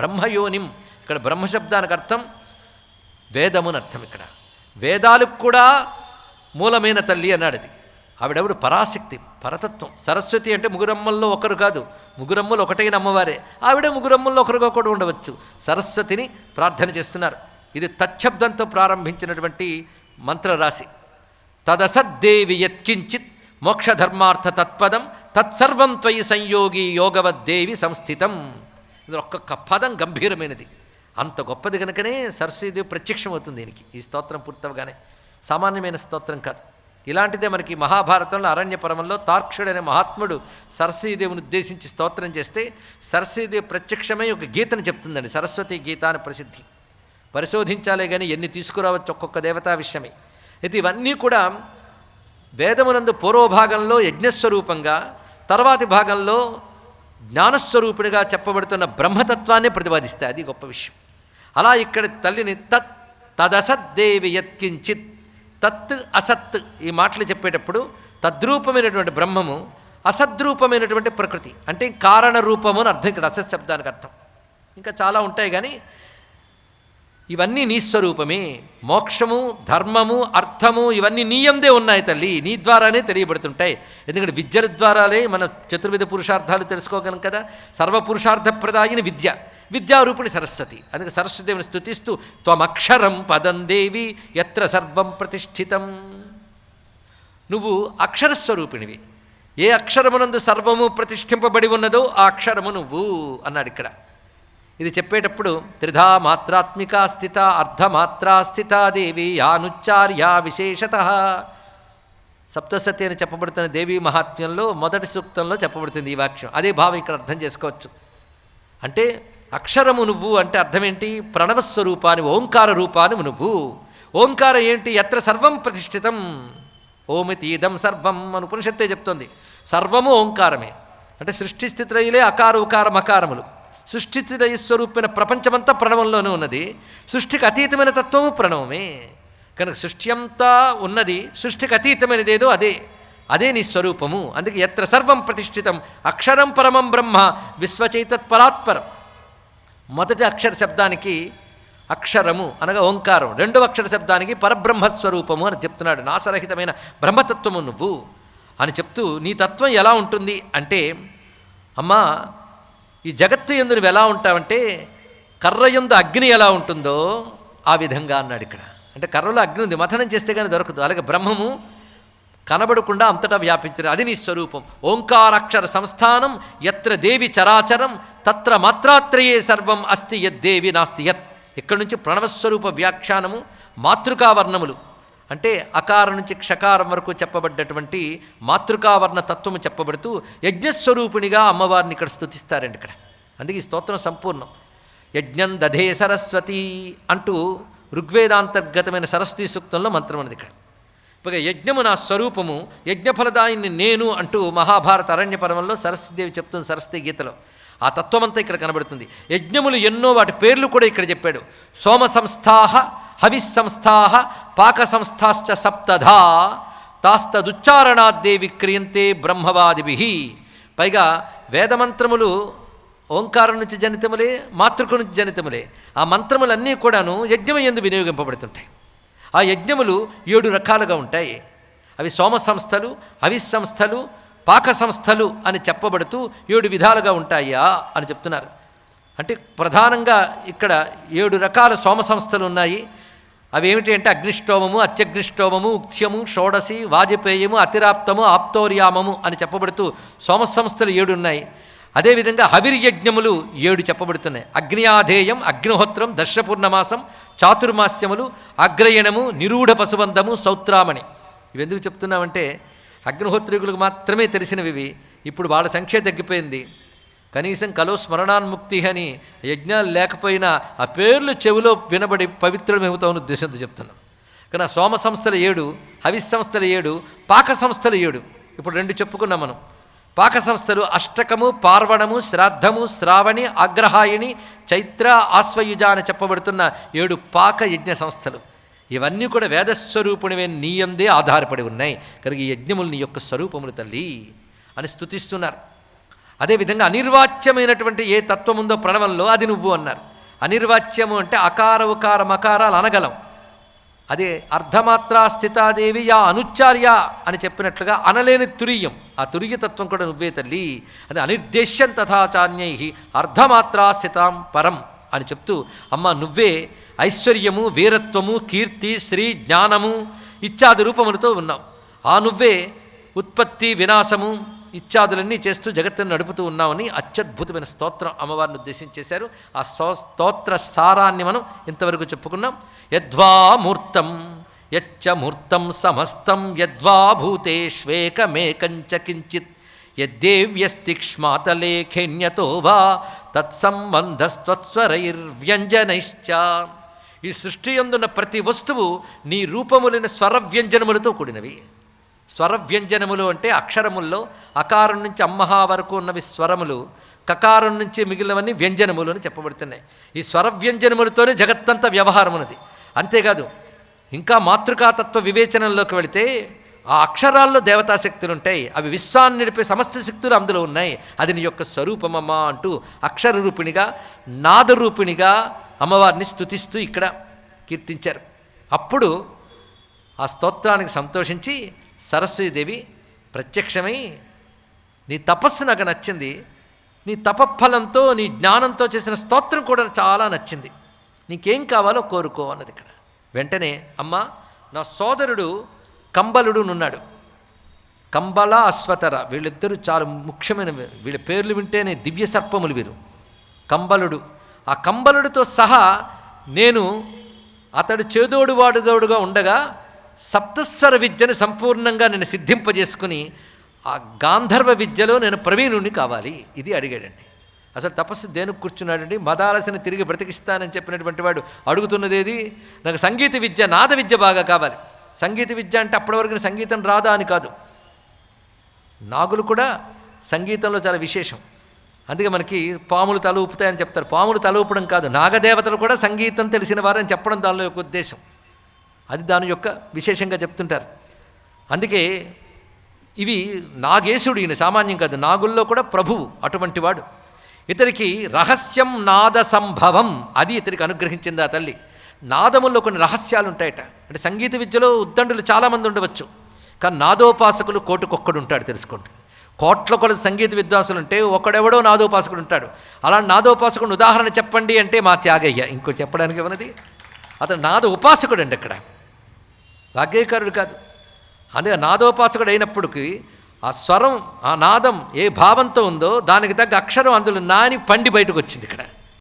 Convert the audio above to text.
బ్రహ్మయోనిం. ఇక్కడ బ్రహ్మశబ్దానికి అర్థం వేదముని అర్థం ఇక్కడ. వేదాలకు కూడా మూలమైన తల్లి అన్నాడు అది ఆవిడెవడు? పరాశక్తి పరతత్వం. సరస్వతి అంటే ముగురమ్మల్లో ఒకరు కాదు. ముగురమ్మలు ఒకటైన అమ్మవారే. ఆవిడ ముగురమ్మల్లో ఒకరుగా కూడా ఉండవచ్చు. సరస్వతిని ప్రార్థన చేస్తున్నారు. ఇది తచ్చబ్దంతో ప్రారంభించినటువంటి మంత్రరాశి. తదసద్దేవి యత్కించిత్ మోక్షధర్మార్థ తత్పదం తత్సర్వం త్వయి సంయోగి యోగవద్దేవి సంస్థితం. ఇది ఒక్కొక్క పదం గంభీరమైనది. అంత గొప్పది కనుకనే సరస్వతి ప్రత్యక్షమవుతుంది దీనికి. ఈ స్తోత్రం పూర్తవగానే. సామాన్యమైన స్తోత్రం కాదు. ఇలాంటిదే మనకి మహాభారతంలో అరణ్యపరమంలో తార్క్షుడనే మహాత్ముడు సరస్వతీదేవిని ఉద్దేశించి స్తోత్రం చేస్తే సరస్వతీదేవి ప్రత్యక్షమై ఒక గీతను చెప్తుందండి. సరస్వతి గీత అని ప్రసిద్ధి. పరిశోధించాలే కానీ ఎన్ని తీసుకురావచ్చు ఒక్కొక్క దేవతా విషయమే. అయితే ఇవన్నీ కూడా వేదమునందు పూర్వభాగంలో యజ్ఞస్వరూపంగా తర్వాతి భాగంలో జ్ఞానస్వరూపుడిగా చెప్పబడుతున్న బ్రహ్మతత్వాన్ని ప్రతిపాదిస్తాయి. అది గొప్ప విషయం. అలా ఇక్కడ తల్లిని తత్ తదసద్దేవి యత్కించిత్ తత్ అసత్ ఈ మాటలు చెప్పేటప్పుడు తద్రూపమైనటువంటి బ్రహ్మము అసద్రూపమైనటువంటి ప్రకృతి. అంటే కారణ రూపము అని అర్థం ఇక్కడ అసత్ శబ్దానికి అర్థం. ఇంకా చాలా ఉంటాయి కానీ ఇవన్నీ నీ స్వరూపమే. మోక్షము ధర్మము అర్థము ఇవన్నీ నీయందే ఉన్నాయి తల్లి. నీ ద్వారానే తెలియబడుతుంటాయి. ఎందుకంటే విద్యల ద్వారాలే మన చతుర్విధ పురుషార్థాలు తెలుసుకోగలం కదా. సర్వపురుషార్థప్రదాయిని విద్య. విద్యారూపిణి సరస్వతి. అందుకే సరస్వతిదేవిని స్థుతిస్తూ త్వమక్షరం పదం దేవి ఎత్ర సర్వం ప్రతిష్ఠితం. నువ్వు అక్షరస్వరూపిణివి. ఏ అక్షరమునందు సర్వము ప్రతిష్ఠింపబడి ఉన్నదో ఆ అక్షరము నువ్వు అన్నాడు ఇక్కడ. ఇది చెప్పేటప్పుడు త్రిధా మాత్రాత్మికా స్థిత అర్ధమాత్రా స్థితా దేవి యానుచ్చార్యా విశేషత. సప్తసతి అని చెప్పబడుతున్న దేవీ మహాత్మ్యంలో మొదటి సూక్తంలో చెప్పబడుతుంది ఈ వాక్యం. అదే భావం ఇక్కడ అర్థం చేసుకోవచ్చు. అంటే అక్షరము నువ్వు అంటే అర్థం ఏంటి ప్రణవస్వరూపాన్ని ఓంకార రూపాన్ని నువ్వు. ఓంకారం ఏంటి? ఎత్ర సర్వం ప్రతిష్ఠితం. ఓమితి ఇదం సర్వం అని ఉపనిషత్తే చెప్తోంది. సర్వము ఓంకారమే. అంటే సృష్టి స్థితిరయులే అకార ఉకార మకారములు సృష్టి స్వరూపమైన ప్రపంచమంతా ప్రణవంలోనే ఉన్నది. సృష్టికి అతీతమైన తత్వము ప్రణవమే. కనుక సృష్టి అంతా ఉన్నది సృష్టికి అతీతమైనది ఏదో అదే. అదే నీ స్వరూపము. అందుకే ఎత్ర సర్వం ప్రతిష్ఠితం అక్షరం పరమం బ్రహ్మ విశ్వచైతత్పరాత్పరం మొదటి అక్షర శబ్దానికి అక్షరము అనగా ఓంకారం. రెండవ అక్షర శబ్దానికి పరబ్రహ్మస్వరూపము అని చెప్తున్నాడు. నాశరహితమైన బ్రహ్మతత్వము నువ్వు అని చెప్తూ నీ తత్వం ఎలా ఉంటుంది అంటే అమ్మా ఈ జగత్తు ఎందు నువ్వు ఎలా ఉంటావంటే కర్ర ఎందు అగ్ని ఎలా ఉంటుందో ఆ విధంగా అన్నాడు ఇక్కడ. అంటే కర్రలో అగ్ని ఉంది మథనం చేస్తే కానీ దొరకదు. అలాగే బ్రహ్మము కనబడకుండా అంతటా వ్యాపించరు అది నీ స్వరూపం. ఓంకారాక్షర సంస్థానం ఎత్ర దేవి చరాచరం తత్ర మాత్రాత్రయే సర్వం అస్తి యద్దేవి నాస్తి యత్. ఇక్కడ నుంచి ప్రణవస్వరూప వ్యాఖ్యానము మాతృకావర్ణములు. అంటే అకారం నుంచి క్షకారం వరకు చెప్పబడ్డటువంటి మాతృకావర్ణ తత్వము చెప్పబడుతూ యజ్ఞస్వరూపిణిగా అమ్మవారిని ఇక్కడ స్థుతిస్తారండి ఇక్కడ. అందుకే ఈ స్తోత్రం సంపూర్ణం. యజ్ఞం దధే సరస్వతి అంటూ ఋగ్వేదాంతర్గతమైన సరస్వతి సూక్తంలో మంత్రం ఉన్నది ఇక్కడ. ఇక యజ్ఞము నా స్వరూపము యజ్ఞఫలదాయిని నేను అంటూ మహాభారత అరణ్య పర్వంలో సరస్వతిదేవి చెప్తుంది సరస్వతి గీతలో. ఆ తత్వమంతా ఇక్కడ కనబడుతుంది. యజ్ఞములు ఎన్నో వాటి పేర్లు కూడా ఇక్కడ చెప్పాడు. సోమ సంస్థాహ హవిస్ సంస్థాహ పాక సంస్థాశ్చ సప్తధా తాస్తదుచ్చారణాద్దే క్రియంతే బ్రహ్మవాదిభి. పైగా వేదమంత్రములు ఓంకారం నుంచి జనితములే మాతృక నుంచి జనితములే. ఆ మంత్రములన్నీ కూడాను యజ్ఞము ఎందు వినియోగింపబడుతుంటాయి. ఆ యజ్ఞములు ఏడు రకాలుగా ఉంటాయి. అవి సోమ సంస్థలు సంస్థలు పాక సంస్థలు అని చెప్పబడుతూ ఏడు విధాలుగా ఉంటాయా అని చెప్తున్నారు. అంటే ప్రధానంగా ఇక్కడ ఏడు రకాల సోమ సంస్థలు ఉన్నాయి. అవి ఏమిటంటే అంటే అగ్నిష్టోమము అత్యగ్నిష్టోమము ఉక్త్యము షోడసి వాజపేయము అతిరాప్తము ఆప్తోర్యామము అని చెప్పబడుతూ సోమ సంస్థలు ఏడు ఉన్నాయి. అదేవిధంగా హవిర్యజ్ఞములు ఏడు చెప్పబడుతున్నాయి. అగ్నియాధేయం అగ్నిహోత్రం దర్శపూర్ణమాసం చాతుర్మాస్యములు అగ్రయణము నిరూఢ పశుబంధము సౌత్రామణి. ఇవి ఎందుకు చెప్తున్నామంటే అగ్నిహోత్రికులకు మాత్రమే తెలిసినవి ఇప్పుడు వాళ్ళ సంఖ్య తగ్గిపోయింది. కనీసం కలో స్మరణాన్ముక్తి అని యజ్ఞాలు లేకపోయినా ఆ పేర్లు చెవిలో వినబడి పవిత్రమవుతామని ఉద్దేశంతో చెప్తున్నాం. కానీ సోమ సంస్థల ఏడు హవిస్ సంస్థల ఏడు పాక సంస్థల ఏడు ఇప్పుడు రెండు చెప్పుకున్నాం మనం. పాక సంస్థలు అష్టకము పార్వణము శ్రాద్ధము శ్రావణి అగ్రహాయిణి చైత్ర ఆశ్వయుజ అని చెప్పబడుతున్న ఏడు పాక యజ్ఞ సంస్థలు. ఇవన్నీ కూడా వేదస్వరూపునివే నీయందే ఆధారపడి ఉన్నాయి. కనుక ఈ యజ్ఞములు నీ యొక్క స్వరూపములు తల్లి అని స్తుతిస్తున్నారు. అదేవిధంగా అనిర్వాచ్యమైనటువంటి ఏ తత్వం ఉందో ప్రణవంలో అది నువ్వు అన్నారు. అనిర్వాచ్యము అంటే అకార ఉకార మకారాలు అనగలం. అదే అర్ధమాత్రా స్థితాదేవి యా అనుచ్చార్య అని చెప్పినట్లుగా అనలేని తురియం. ఆ తురియతత్వం కూడా నువ్వే తల్లి. అది అనిర్దేశ్యం తథాచాన్యై అర్ధమాత్రా స్థితాం పరం అని చెప్తూ అమ్మ నువ్వే ఐశ్వర్యము వీరత్వము కీర్తి శ్రీ జ్ఞానము ఇత్యాది రూపములతో ఉన్నావు. ఆ నువ్వే ఉత్పత్తి వినాశము ఇత్యాదులన్నీ చేస్తూ జగత్తును నడుపుతూ ఉన్నామని అత్యద్భుతమైన స్తోత్రం అమ్మవారిని ఉద్దేశించేశారు. ఆ స్తోత్ర సారాన్ని మనం ఇంతవరకు చెప్పుకున్నాం. యద్వా మూర్తం యచ్చ మూర్తం సమస్తం యద్వా భూతేష్వేకమేకంచ కించిత్ యద్దేవ్యస్తిక్ష్మాతలేఖేన్యతో వా తత్సంబంధస్త్వత్స్వరైర్వ్యంజనైశ్చ ఈ సృష్టి ఎందున్న ప్రతి వస్తువు నీ రూపములైన స్వరవ్యంజనములతో కూడినవి. స్వరవ్యంజనములు అంటే అక్షరముల్లో అకారం నుంచి అమ్మహా వరకు ఉన్నవి స్వరములు కకారం నుంచి మిగిలినవన్నీ వ్యంజనములు అని చెప్పబడుతున్నాయి. ఈ స్వరవ్యంజనములతోనే జగత్తంతా వ్యవహారం ఉన్నది అంతేకాదు ఇంకా మాతృకాతత్వ వివేచనంలోకి వెళితే ఆ అక్షరాల్లో దేవతాశక్తులు ఉంటాయి అవి విశ్వాన్ని నడిపే సమస్త శక్తులు అందులో ఉన్నాయి. అది నీ యొక్క స్వరూపమమ్మా అంటూ అక్షర రూపిణిగా నాదరూపిణిగా అమ్మవారిని స్తుతిస్తూ ఇక్కడ కీర్తించారు. అప్పుడు ఆ స్తోత్రానికి సంతోషించి సరస్వతీదేవి ప్రత్యక్షమై నీ తపస్సు నాకు నచ్చింది. నీ తపఫలంతో నీ జ్ఞానంతో చేసిన స్తోత్రం కూడా చాలా నచ్చింది. నీకేం కావాలో కోరుకో అన్నది ఇక్కడ. వెంటనే అమ్మ నా సోదరుడు కంబలుడు నున్నాడు కంబల అశ్వతర వీళ్ళిద్దరూ చాలా ముఖ్యమైన వీళ్ళ పేర్లు వింటేనే దివ్య సర్పములు వీరు. కంబలుడు. ఆ కంబలుడితో సహా నేను అతడు చేదోడు వాడుదోడుగా ఉండగా సప్తస్వర విద్యను సంపూర్ణంగా నేను సిద్ధింపజేసుకుని ఆ గాంధర్వ విద్యలో నేను ప్రవీణుణ్ణి కావాలి. ఇది అడిగాడండి. అసలు తపస్సు దేనికి కూర్చున్నాడండి? మదాలసిన తిరిగి బ్రతికిస్తానని చెప్పినటువంటి వాడు అడుగుతున్నదేది? నాకు సంగీత విద్య నాద విద్య బాగా కావాలి. సంగీత విద్య అంటే అప్పటి వరకు సంగీతం రాదా అని కాదు. నాగులు కూడా సంగీతంలో చాలా విశేషం. అందుకే మనకి పాములు తల ఊపుతాయని చెప్తారు. పాములు తల ఊపడం కాదు నాగదేవతలు కూడా సంగీతం తెలిసిన వారని చెప్పడం దానిలో యొక్క ఉద్దేశం. అది దాని యొక్క విశేషంగా చెప్తుంటారు. అందుకే ఇవి నాగేశుడు ఈయన సామాన్యం కాదు నాగుల్లో కూడా ప్రభువు అటువంటి వాడు. ఇతనికి రహస్యం నాద సంభవం అది ఇతనికి అనుగ్రహించింది ఆ తల్లి. నాదముల్లో కొన్ని రహస్యాలు ఉంటాయట అంటే సంగీత విద్యలో ఉద్దండులు చాలామంది ఉండవచ్చు. కానీ నాదోపాసకులు కోటుకొక్కడు ఉంటాడు తెలుసుకోండి. కోట్ల కొలది సంగీత విద్వాంసులు ఉంటే ఒకడెవడో నాదోపాసకుడు ఉంటాడు అలా నాదోపాసకుడు ఉదాహరణ చెప్పండి అంటే మా త్యాగయ్య. ఇంకో చెప్పడానికి ఏమన్నది? అతను నాద ఉపాసకుడు అండి అక్కడ. భాగ్యకారుడు కాదు. అందుకే నాదోపాసకుడు అయినప్పటికీ ఆ స్వరం ఆ నాదం ఏ భావంతో ఉందో దానికి తగ్గ అక్షరం అందులో నాని పండి బయటకు వచ్చింది ఇక్కడ.